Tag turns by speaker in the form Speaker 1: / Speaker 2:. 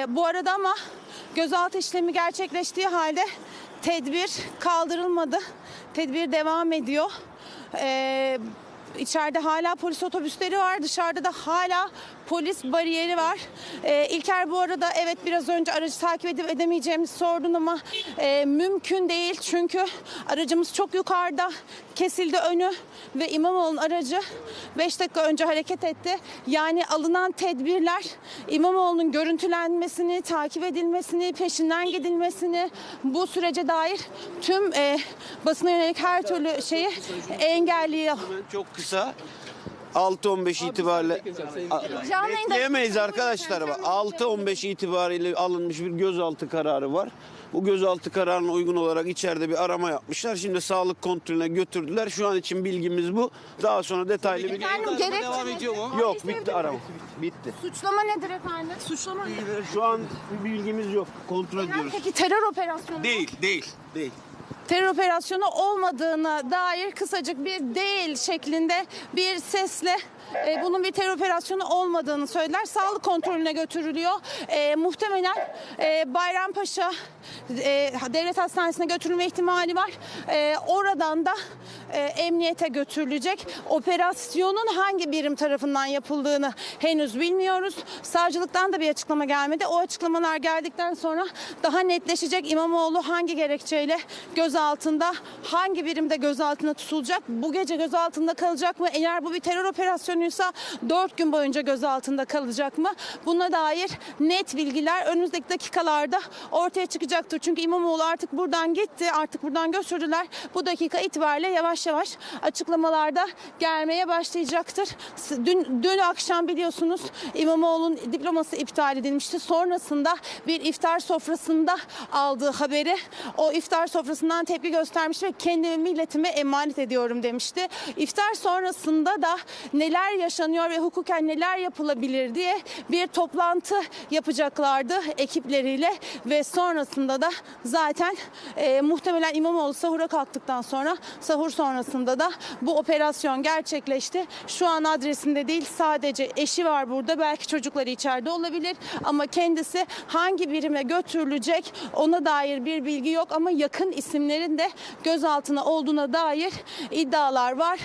Speaker 1: Ee, bu arada ama gözaltı işlemi gerçekleştiği halde tedbir kaldırılmadı. Tedbir devam ediyor. Ee, İçeride hala polis otobüsleri var. Dışarıda da hala polis bariyeri var. Ee, İlker bu arada evet biraz önce aracı takip edip edemeyeceğimizi sordun ama e, mümkün değil. Çünkü aracımız çok yukarıda kesildi önü ve İmamoğlu'nun aracı 5 dakika önce hareket etti. Yani alınan tedbirler İmamoğlu'nun görüntülenmesini, takip edilmesini, peşinden gidilmesini bu sürece dair tüm e, basına yönelik her türlü şeyi engelliyor.
Speaker 2: Çok kısa. 6-15 itibariyle
Speaker 1: Canlı yayında-
Speaker 2: bekleyemeyiz arkadaşlar. Bak, 6-15 itibariyle alınmış bir gözaltı kararı var. Bu gözaltı kararına uygun olarak içeride bir arama yapmışlar. Şimdi sağlık kontrolüne götürdüler. Şu an için bilgimiz bu. Daha sonra detaylı bir
Speaker 1: Efendim gerekçe
Speaker 3: devam ediyor mu?
Speaker 2: Yok bitti arama. Bitti.
Speaker 1: Suçlama nedir efendim? Suçlama
Speaker 2: Şu an bir bilgimiz yok. Kontrol ediyoruz.
Speaker 1: Peki terör operasyonu mu?
Speaker 3: Değil, değil, değil.
Speaker 1: Terör operasyonu olmadığına dair kısacık bir değil şeklinde bir sesle e, bunun bir terör operasyonu olmadığını söylediler. Sağlık kontrolüne götürülüyor. E, muhtemelen e, Bayrampaşa e, Devlet Hastanesi'ne götürülme ihtimali var. E, oradan da e, emniyete götürülecek. Operasyonun hangi birim tarafından yapıldığını henüz bilmiyoruz. Savcılıktan da bir açıklama gelmedi. O açıklamalar geldikten sonra daha netleşecek İmamoğlu hangi gerekçeyle gözaltında, hangi birimde gözaltına tutulacak, bu gece gözaltında kalacak mı? Eğer bu bir terör operasyonuysa 4 gün boyunca gözaltında kalacak mı? Buna dair net bilgiler önümüzdeki dakikalarda ortaya çıkacaktır. Çünkü İmamoğlu artık buradan gitti, artık buradan götürdüler. Bu dakika itibariyle yavaş yavaş açıklamalarda gelmeye başlayacaktır. Dün, dün akşam biliyorsunuz İmamoğlu'nun diploması iptal edilmişti. Sonrasında bir iftar sofrasında aldığı haberi o iftar sofrasından tepki göstermiş ve kendimi milletime emanet ediyorum demişti. İftar sonrasında da neler yaşanıyor ve hukuken neler yapılabilir diye bir toplantı yapacaklardı ekipleriyle ve sonrasında da zaten e, muhtemelen İmamoğlu sahura kalktıktan sonra sahur sonrasında da bu operasyon gerçekleşti. Şu an adresinde değil sadece eşi var burada belki çocukları içeride olabilir ama kendisi hangi birime götürülecek ona dair bir bilgi yok ama yakın isimlerin de gözaltına olduğuna dair iddialar var.